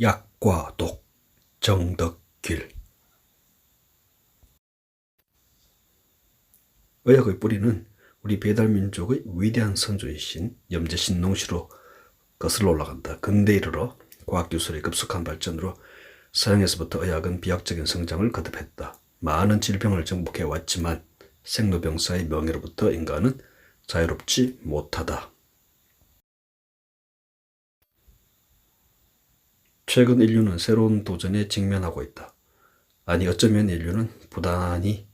약과 독 정덕길 의학의 뿌리는 우리 배달민족의 위대한 선조이신 염제신 농시로 거슬러 올라간다. 근대 이르러 과학기술의 급속한 발전으로 서양에서부터 의학은 비약적인 성장을 거듭했다. 많은 질병을 정복해 왔지만 생로병사의 명예로부터 인간은 자유롭지 못하다. 최근 인류는 새로운 도전에 직면하고 있다. 아니 어쩌면 인류는 부단히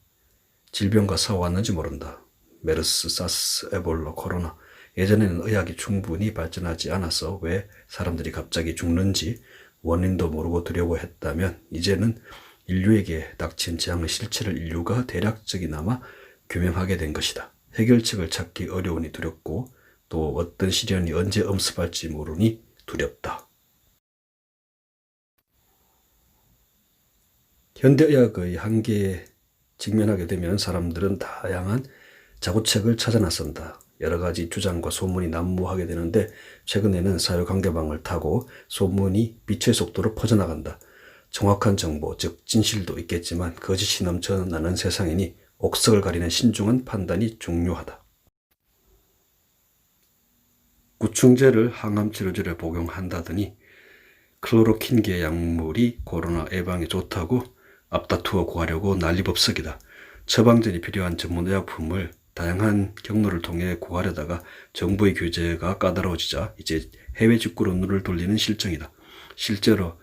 질병과 싸워왔는지 모른다. 메르스, 사스, 에볼라, 코로나. 예전에는 의학이 충분히 발전하지 않아서 왜 사람들이 갑자기 죽는지 원인도 모르고 두려워했다면 이제는 인류에게 닥친 재앙의 실체를 인류가 대략적이나마 규명하게 된 것이다. 해결책을 찾기 어려우니 두렵고 또 어떤 시련이 언제 엄습할지 모르니 두렵다. 현대의학의 한계에 직면하게 되면 사람들은 다양한 자구책을 찾아 나선다. 여러 가지 주장과 소문이 난무하게 되는데 최근에는 사회관계망을 타고 소문이 빛의 속도로 퍼져나간다. 정확한 정보, 즉 진실도 있겠지만 거짓이 넘쳐나는 세상이니 옥석을 가리는 신중한 판단이 중요하다. 구충제를 항암 치료제를 복용한다더니 클로로킨계 약물이 코로나 예방에 좋다고 앞다투어 구하려고 난리법석이다. 처방전이 필요한 전문 의약품을 다양한 경로를 통해 구하려다가 정부의 규제가 까다로워지자 이제 해외 직구로 눈을 돌리는 실정이다. 실제로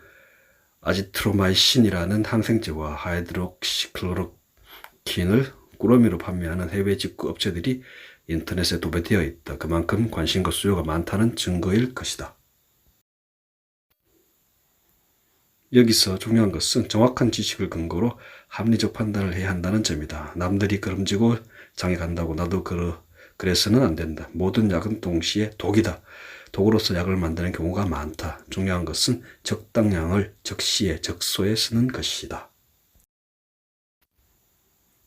아지트로마이신이라는 항생제와 하이드록시클로로킨을 꾸러미로 판매하는 해외 직구 업체들이 인터넷에 도배되어 있다. 그만큼 관심과 수요가 많다는 증거일 것이다. 여기서 중요한 것은 정확한 지식을 근거로 합리적 판단을 해야 한다는 점이다. 남들이 그름지고 장에 간다고 나도 그러, 그래서는 안 된다. 모든 약은 동시에 독이다. 독으로서 약을 만드는 경우가 많다. 중요한 것은 적당량을 적시에 적소에 쓰는 것이다.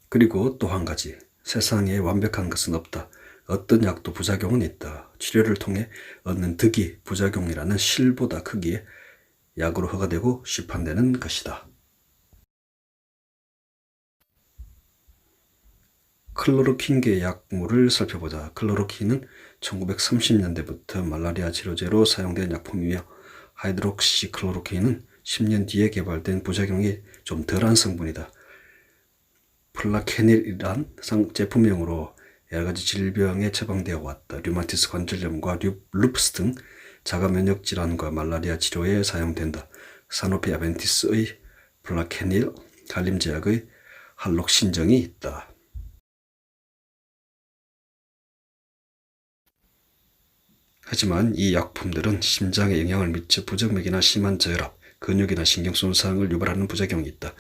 그리고 또 한 가지. 세상에 완벽한 것은 없다. 어떤 약도 부작용은 있다. 치료를 통해 얻는 득이 부작용이라는 실보다 크기에 약으로 허가되고 시판되는 것이다. 클로로킨계 약물을 살펴보자. 클로로킨은 1930년대부터 말라리아 치료제로 사용된 약품이며 하이드록시 클로로킨은 10년 뒤에 개발된 부작용이 좀 덜한 성분이다. 플라케닐이란 제품명으로 여러 가지 질병에 처방되어 왔다. 류마티스 관절염과 루프스 등 자가 면역 질환과 말라리아 치료에 사용된다. 사노피 아벤티스의 플라케닐 갈림제약의 할록신정이 있다. 하지만 이 약품들은 심장에 영향을 미쳐 부정맥이나 심한 저혈압, 근육이나 신경 손상을 유발하는 부작용이 있다.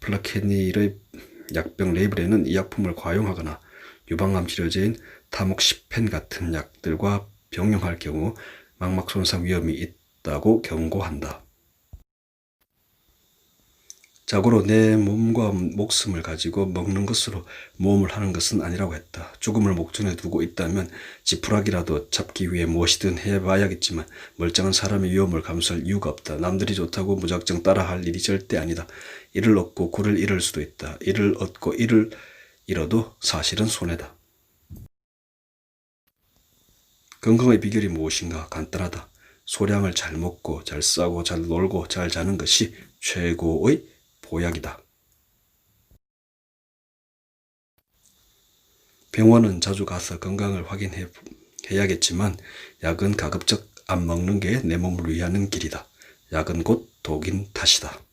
플라케닐의 약병 레이블에는 이 약품을 과용하거나 유방암 치료제인 타목시펜 같은 약들과 병용할 경우 망막 손상 위험이 있다고 경고한다. 자고로 내 몸과 목숨을 가지고 먹는 것으로 모험을 하는 것은 아니라고 했다. 죽음을 목전에 두고 있다면 지푸라기라도 잡기 위해 무엇이든 해봐야겠지만 멀쩡한 사람의 위험을 감수할 이유가 없다. 남들이 좋다고 무작정 따라할 일이 절대 아니다. 이를 얻고 굴을 잃을 수도 있다. 이를 얻고 이를 잃어도 사실은 손해다. 건강의 비결이 무엇인가 간단하다. 소량을 잘 먹고 잘 싸고 잘 놀고 잘 자는 것이 최고의 보약이다. 병원은 자주 가서 건강을 확인해야겠지만 약은 가급적 안 먹는 게 내 몸을 위하는 길이다. 약은 곧 독인 탓이다.